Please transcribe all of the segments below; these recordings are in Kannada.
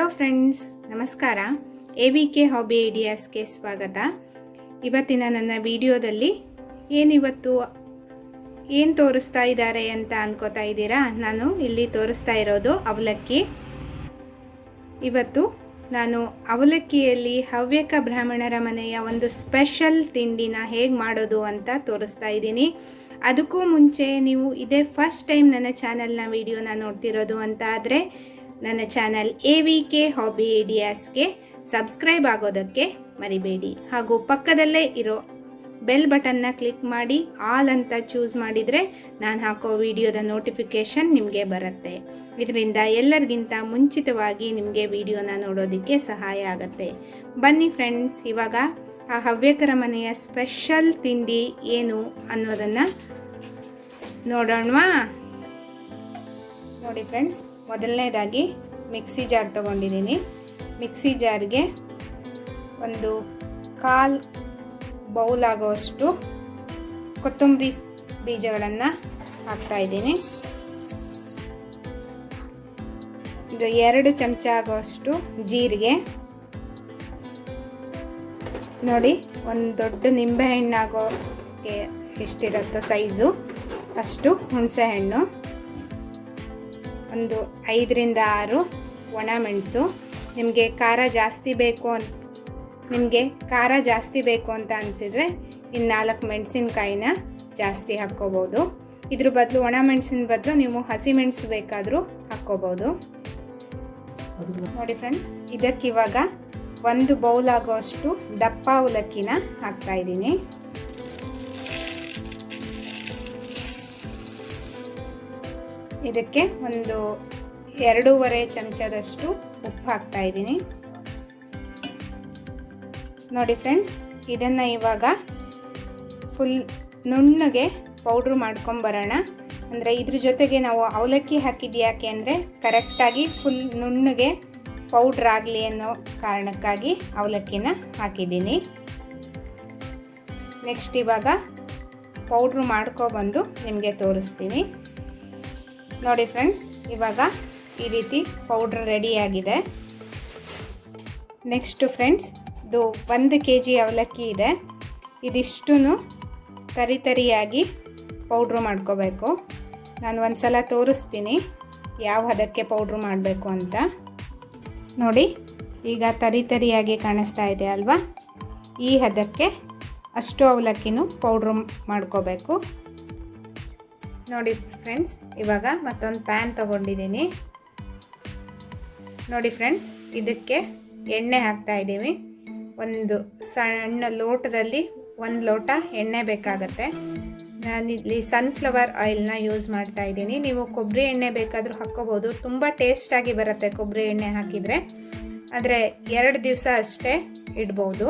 ಹಲೋ ಫ್ರೆಂಡ್ಸ್ ನಮಸ್ಕಾರ. ಎ ವಿ ಕೆ ಹಾಬಿ ಐಡಿಯಾಸ್ಗೆ ಸ್ವಾಗತ. ಇವತ್ತಿನ ನನ್ನ ವಿಡಿಯೋದಲ್ಲಿ ಏನಿವತ್ತು ಏನು ತೋರಿಸ್ತಾ ಇದ್ದಾರೆ ಅಂತ ಅನ್ಕೋತಾ ಇದ್ದೀರಾ? ನಾನು ಇಲ್ಲಿ ತೋರಿಸ್ತಾ ಇರೋದು ಅವಲಕ್ಕಿ. ಇವತ್ತು ನಾನು ಅವಲಕ್ಕಿಯಲ್ಲಿ ಹವ್ಯಕ ಬ್ರಾಹ್ಮಣರ ಮನೆಯ ಒಂದು ಸ್ಪೆಷಲ್ ತಿಂಡಿನ ಹೇಗೆ ಮಾಡೋದು ಅಂತ ತೋರಿಸ್ತಾ ಇದ್ದೀನಿ. ಅದಕ್ಕೂ ಮುಂಚೆ ನೀವು ಇದೇ ಫಸ್ಟ್ ಟೈಮ್ ನನ್ನ ಚಾನಲ್ನ ವಿಡಿಯೋನ ನೋಡ್ತಿರೋದು ಅಂತ ಆದರೆ ನನ್ನ channel A V K hobby ಐಡಿಯಾಸ್ಗೆ subscribe ಆಗೋದಕ್ಕೆ ಮರಿಬೇಡಿ. ಹಾಗೂ ಪಕ್ಕದಲ್ಲೇ ಇರೋ ಬೆಲ್ ಬಟನ್ನ ಕ್ಲಿಕ್ ಮಾಡಿ, ಆಲ್ ಅಂತ ಚೂಸ್ ಮಾಡಿದರೆ ನಾನು ಹಾಕೋ ವಿಡಿಯೋದ ನೋಟಿಫಿಕೇಷನ್ ನಿಮಗೆ ಬರುತ್ತೆ. ಇದರಿಂದ ಎಲ್ಲರಿಗಿಂತ ಮುಂಚಿತವಾಗಿ ನಿಮಗೆ ವಿಡಿಯೋನ ನೋಡೋದಕ್ಕೆ ಸಹಾಯ ಆಗುತ್ತೆ. ಬನ್ನಿ ಫ್ರೆಂಡ್ಸ್, ಇವಾಗ ಆ ಹವ್ಯಕರ ಮನೆಯ ಸ್ಪೆಷಲ್ ತಿಂಡಿ ಏನು ಅನ್ನೋದನ್ನು ನೋಡೋಣವಾ? ನೋಡಿ ಫ್ರೆಂಡ್ಸ್ ಮೊದಲನೇದಾಗಿ ಮಿಕ್ಸಿ ಜಾರ್ ತಗೊಂಡಿದ್ದೀನಿ. ಮಿಕ್ಸಿ ಜಾರ್ಗೆ ಒಂದು ಕಾಲು ಬೌಲ್ ಆಗೋವಷ್ಟು ಕೊತ್ತಂಬರಿ ಬೀಜಗಳನ್ನು ಹಾಕ್ತಾ ಇದ್ದೀನಿ. ಇದು ಎರಡು ಚಮಚ ಆಗೋವಷ್ಟು ಜೀರಿಗೆ. ನೋಡಿ, ಒಂದು ದೊಡ್ಡ ನಿಂಬೆಹಣ್ಣಾಗೋಕ್ಕೆ ಎಷ್ಟಿರುತ್ತೋ ಸೈಜು ಅಷ್ಟು ಹುಣಸೆಹಣ್ಣು. ಒಂದು ಐದರಿಂದ ಆರು ಒಣಮೆಣಸು ನಿಮಗೆ ಖಾರ ಜಾಸ್ತಿ ಬೇಕು ಅಂತ ನಿಮಗೆ ಖಾರ ಜಾಸ್ತಿ ಬೇಕು ಅಂತ ಅನಿಸಿದ್ರೆ ಇನ್ನು ನಾಲ್ಕು ಮೆಣಸಿನಕಾಯಿನ ಜಾಸ್ತಿ ಹಾಕ್ಕೋಬೋದು. ಇದ್ರ ಬದಲು ಒಣ ಮೆಣಸಿನ ಬದಲು ನೀವು ಹಸಿ ಮೆಣಸು ಬೇಕಾದರೂ ಹಾಕ್ಕೋಬೋದು. ನೋಡಿ ಫ್ರೆಂಡ್ಸ್ ಇದಕ್ಕಿವಾಗ ಒಂದು ಬೌಲ್ ಆಗೋಷ್ಟು ದಪ್ಪ ಅವಲಕ್ಕಿನ ಹಾಕ್ತಾ ಇದಕ್ಕೆ ಒಂದು ಎರಡೂವರೆ ಚಮಚದಷ್ಟು ಉಪ್ಪು ಹಾಕ್ತಾ ಇದ್ದೀನಿ. ನೋಡಿ ಫ್ರೆಂಡ್ಸ್, ಇದನ್ನು ಇವಾಗ ಫುಲ್ ನುಣ್ಣಗೆ ಪೌಡ್ರ್ ಮಾಡ್ಕೊಂಬರೋಣ ಅಂದರೆ ಇದ್ರ ಜೊತೆಗೆ ನಾವು ಅವಲಕ್ಕಿ ಹಾಕಿದ್ದು ಯಾಕೆ ಅಂದರೆ ಕರೆಕ್ಟಾಗಿ ಫುಲ್ ನುಣ್ಣಗೆ ಪೌಡ್ರ್ ಆಗಲಿ ಅನ್ನೋ ಕಾರಣಕ್ಕಾಗಿ ಅವಲಕ್ಕಿನ ಹಾಕಿದ್ದೀನಿ. ನೆಕ್ಸ್ಟ್ ಇವಾಗ ಪೌಡ್ರ್ ಮಾಡ್ಕೊಬಂದು ನಿಮಗೆ ತೋರಿಸ್ತೀನಿ. ನೋಡಿ ಫ್ರೆಂಡ್ಸ್, ಇವಾಗ ಈ ರೀತಿ ಪೌಡ್ರ್ ರೆಡಿಯಾಗಿದೆ ನೆಕ್ಸ್ಟು ಫ್ರೆಂಡ್ಸ್, ಇದು ಒಂದು ಕೆ ಜಿ ಅವಲಕ್ಕಿ ಇದೆ. ಇದಿಷ್ಟು ತರಿ ತರಿಯಾಗಿ ಪೌಡ್ರ್ ಮಾಡ್ಕೋಬೇಕು. ನಾನು ಒಂದು ಸಲ ತೋರಿಸ್ತೀನಿ ಯಾವ ಹದಕ್ಕೆ ಪೌಡ್ರ್ ಮಾಡಬೇಕು ಅಂತ. ನೋಡಿ, ಈಗ ತರಿ ತರಿಯಾಗಿ ಕಾಣಿಸ್ತಾ ಇದೆ ಅಲ್ವಾ? ಈ ಹದಕ್ಕೆ ಅಷ್ಟು ಅವಲಕ್ಕಿನೂ ಪೌಡ್ರ್ ಮಾಡ್ಕೋಬೇಕು. ನೋಡಿ ಫ್ರೆಂಡ್ಸ್, ಇವಾಗ ಮತ್ತೊಂದು ಪ್ಯಾನ್ ತೊಗೊಂಡಿದ್ದೀನಿ. ನೋಡಿ ಫ್ರೆಂಡ್ಸ್, ಇದಕ್ಕೆ ಎಣ್ಣೆ ಹಾಕ್ತಾ ಇದ್ದೀವಿ. ಒಂದು ಸಣ್ಣ ಲೋಟದಲ್ಲಿ ಒಂದು ಲೋಟ ಎಣ್ಣೆ ಬೇಕಾಗತ್ತೆ. ನಾನಿಲ್ಲಿ ಸನ್ಫ್ಲವರ್ ಆಯಿಲ್ನ ಯೂಸ್ ಮಾಡ್ತಾ ಇದ್ದೀನಿ. ನೀವು ಕೊಬ್ಬರಿ ಎಣ್ಣೆ ಬೇಕಾದರೂ ಹಾಕ್ಕೋಬೋದು. ತುಂಬ ಟೇಸ್ಟಾಗಿ ಬರುತ್ತೆ ಕೊಬ್ಬರಿ ಎಣ್ಣೆ ಹಾಕಿದರೆ. ಆದರೆ ಎರಡು ದಿವಸ ಅಷ್ಟೇ ಇಡ್ಬೋದು.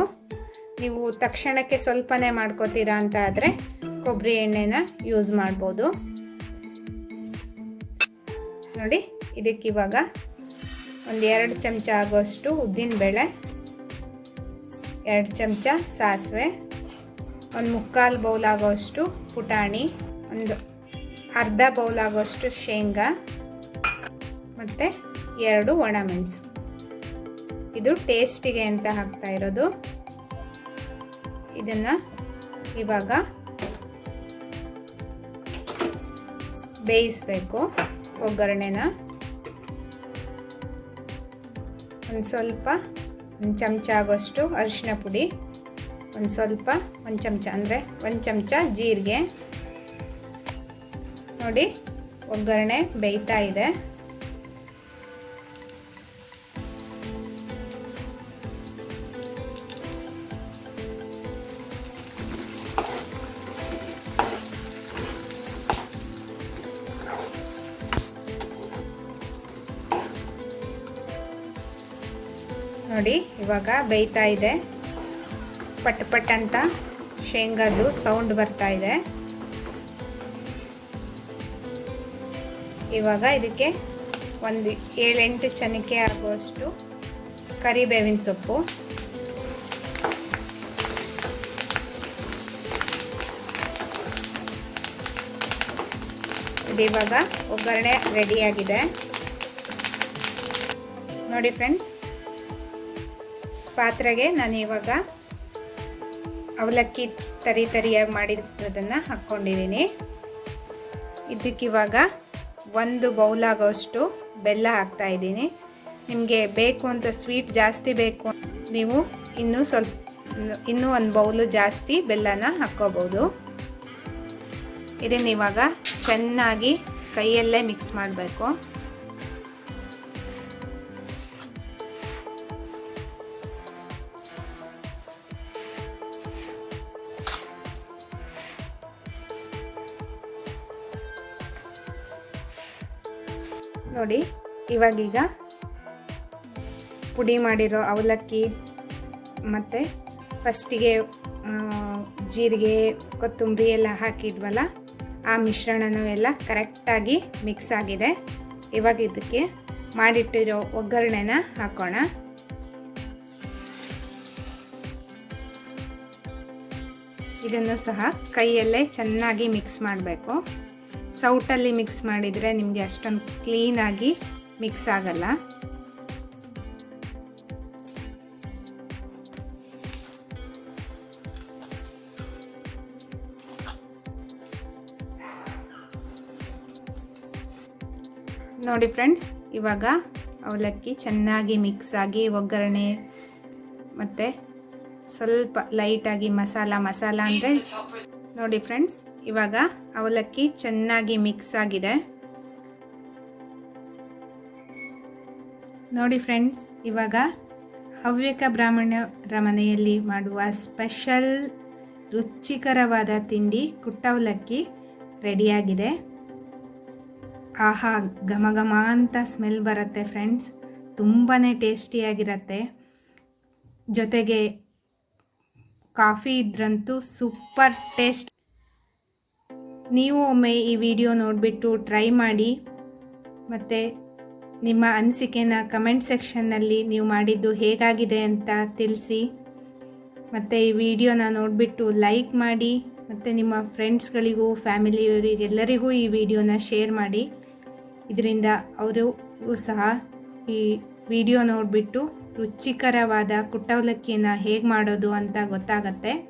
ನೀವು ತಕ್ಷಣಕ್ಕೆ ಸ್ವಲ್ಪನೇ ಮಾಡ್ಕೋತೀರಾ ಅಂತ ಆದರೆ ಕೊಬ್ಬರಿ ಎಣ್ಣೆನ ಯೂಸ್ ಮಾಡ್ಬೋದು. ನೋಡಿ ಇದಕ್ಕಿವಾಗ ಒಂದು ಎರಡು ಚಮಚ ಆಗೋಷ್ಟು ಉದ್ದಿನಬೇಳೆ ಎರಡು ಚಮಚ ಸಾಸಿವೆ, ಒಂದು ಮುಕ್ಕಾಲು ಬೌಲ್ ಆಗೋಷ್ಟು ಪುಟಾಣಿ, ಒಂದು ಅರ್ಧ ಬೌಲ್ ಆಗೋಷ್ಟು ಶೇಂಗಾ ಮತ್ತು ಎರಡು ಒಣಮೆಣಸು. ಇದು ಟೇಸ್ಟಿಗೆ ಅಂತ ಹಾಕ್ತಾ ಇರೋದು. ಇದನ್ನು ಇವಾಗ ಬೇಯಿಸಬೇಕು. ಒಗ್ಗರಣೆನ. ಒಂದು ಸ್ವಲ್ಪ, ಒಂದು ಚಮಚ ಆಗೋಷ್ಟು ಅರಿಶಿನ ಪುಡಿ, ಒಂದು ಸ್ವಲ್ಪ, ಒಂದು ಚಮಚ, ಅಂದರೆ ಒಂದು ಚಮಚ ಜೀರಿಗೆ. ನೋಡಿ, ಒಗ್ಗರಣೆ ಬೇಯ್ತಾ ಇದೆ. ನೋಡಿ, ಇವಾಗ ಬೇಯ್ತಾ ಇದೆ. ಪಟ್ ಪಟ್ ಅಂತ ಶೇಂಗಾದು ಸೌಂಡ್ ಬರ್ತಾ ಇದೆ. ಇವಾಗ ಇದಕ್ಕೆ ಒಂದು ಏಳೆಂಟು ಚನಿಕೆ ಆಗುವಷ್ಟು ಕರಿಬೇವಿನ ಸೊಪ್ಪು. ಇದು ಇವಾಗ ಒಗ್ಗರಣೆ ರೆಡಿಯಾಗಿದೆ ನೋಡಿ ಫ್ರೆಂಡ್ಸ್ ಪಾತ್ರೆಗೆ ನಾನು ಇವಾಗ ಅವಲಕ್ಕಿ ತರಿ ತರಿಯಾಗಿ ಮಾಡಿರೋದನ್ನು ಹಾಕ್ಕೊಂಡಿದ್ದೀನಿ. ಇದಕ್ಕಿವಾಗ ಒಂದು ಬೌಲಾಗೋಷ್ಟು ಬೆಲ್ಲ ಹಾಕ್ತಾ ಇದ್ದೀನಿ. ನಿಮಗೆ ಬೇಕು ಅಂತ ಸ್ವೀಟ್ ಜಾಸ್ತಿ ಬೇಕು ನೀವು ಇನ್ನೂ ಸ್ವಲ್ಪ, ಇನ್ನೂ ಒಂದು ಬೌಲು ಜಾಸ್ತಿ ಬೆಲ್ಲನ ಹಾಕ್ಕೋಬೋದು. ಇದನ್ನು ಇವಾಗ ಚೆನ್ನಾಗಿ ಕೈಯಲ್ಲೇ ಮಿಕ್ಸ್ ಮಾಡಬೇಕು. ನೋಡಿ ಇವಾಗೀಗ ಪುಡಿ ಮಾಡಿರೋ ಅವಲಕ್ಕಿ ಮತ್ತು ಫಸ್ಟಿಗೆ ಜೀರಿಗೆ, ಕೊತ್ತಂಬರಿ ಎಲ್ಲ ಹಾಕಿದ್ವಲ್ಲ, ಆ ಮಿಶ್ರಣನೂ ಎಲ್ಲ ಕರೆಕ್ಟಾಗಿ ಮಿಕ್ಸ್ ಆಗಿದೆ. ಇವಾಗ ಇದಕ್ಕೆ ಮಾಡಿಟ್ಟಿರೋ ಒಗ್ಗರಣೆನ ಹಾಕೋಣ. ಇದನ್ನು ಸಹ ಕೈಯಲ್ಲೇ ಚೆನ್ನಾಗಿ ಮಿಕ್ಸ್ ಮಾಡಬೇಕು. ಸೌಟಲ್ಲಿ ಮಿಕ್ಸ್ ಮಾಡಿದರೆ ನಿಮಗೆ ಅಷ್ಟೊಂದು ಕ್ಲೀನಾಗಿ ಮಿಕ್ಸ್ ಆಗಲ್ಲ. ನೋಡಿ ಫ್ರೆಂಡ್ಸ್ ಇವಾಗ ಅವಲಕ್ಕಿ ಚೆನ್ನಾಗಿ ಮಿಕ್ಸ್ ಆಗಿ ಒಗ್ಗರಣೆ ಮತ್ತು ಸ್ವಲ್ಪ ಲೈಟಾಗಿ ಮಸಾಲ ಮಸಾಲ ಅಂದರೆ ನೋಡಿ ಫ್ರೆಂಡ್ಸ್ ಇವಾಗ ಅವಲಕ್ಕಿ ಚೆನ್ನಾಗಿ ಮಿಕ್ಸ್ ಆಗಿದೆ. ನೋಡಿ ಫ್ರೆಂಡ್ಸ್ ಇವಾಗ ಹವ್ಯಕ ಬ್ರಾಹ್ಮಣರ ಮನೆಯಲ್ಲಿ ಮಾಡುವ ಸ್ಪೆಷಲ್ ರುಚಿಕರವಾದ ತಿಂಡಿ ಕುಟ್ಟವಲಕ್ಕಿ ರೆಡಿಯಾಗಿದೆ. ಆಹಾ ಘಮ ಘಮ ಅಂತ ಸ್ಮೆಲ್ ಬರುತ್ತೆ ಫ್ರೆಂಡ್ಸ್ ತುಂಬಾ ಟೇಸ್ಟಿಯಾಗಿರುತ್ತೆ. ಜೊತೆಗೆ ಕಾಫಿ ಇದ್ರಂತೂ ಸೂಪರ್ ಟೇಸ್ಟ್ ನೀವು ಒಮ್ಮೆ ಈ ವಿಡಿಯೋ ನೋಡಿಬಿಟ್ಟು ಟ್ರೈ ಮಾಡಿ. ಮತ್ತು ನಿಮ್ಮ ಅನಿಸಿಕೆನ ಕಮೆಂಟ್ ಸೆಕ್ಷನ್ನಲ್ಲಿ ನೀವು ಮಾಡಿದ್ದು ಹೇಗಾಗಿದೆ ಅಂತ ತಿಳಿಸಿ. ಮತ್ತು ಈ ವಿಡಿಯೋನ ನೋಡಿಬಿಟ್ಟು ಲೈಕ್ ಮಾಡಿ. ಮತ್ತು ನಿಮ್ಮ ಫ್ರೆಂಡ್ಸ್ಗಳಿಗೂ ಫ್ಯಾಮಿಲಿಯವರಿಗೆಲ್ಲರಿಗೂ ಈ ವಿಡಿಯೋನ ಶೇರ್ ಮಾಡಿ. ಇದರಿಂದ ಅವರು ಸಹ ಈ ವಿಡಿಯೋ ನೋಡಿಬಿಟ್ಟು ರುಚಿಕರವಾದ ಕುಟ್ಟವಲಕ್ಕಿಯನ್ನು ಹೇಗೆ ಮಾಡೋದು ಅಂತ ಗೊತ್ತಾಗತ್ತೆ.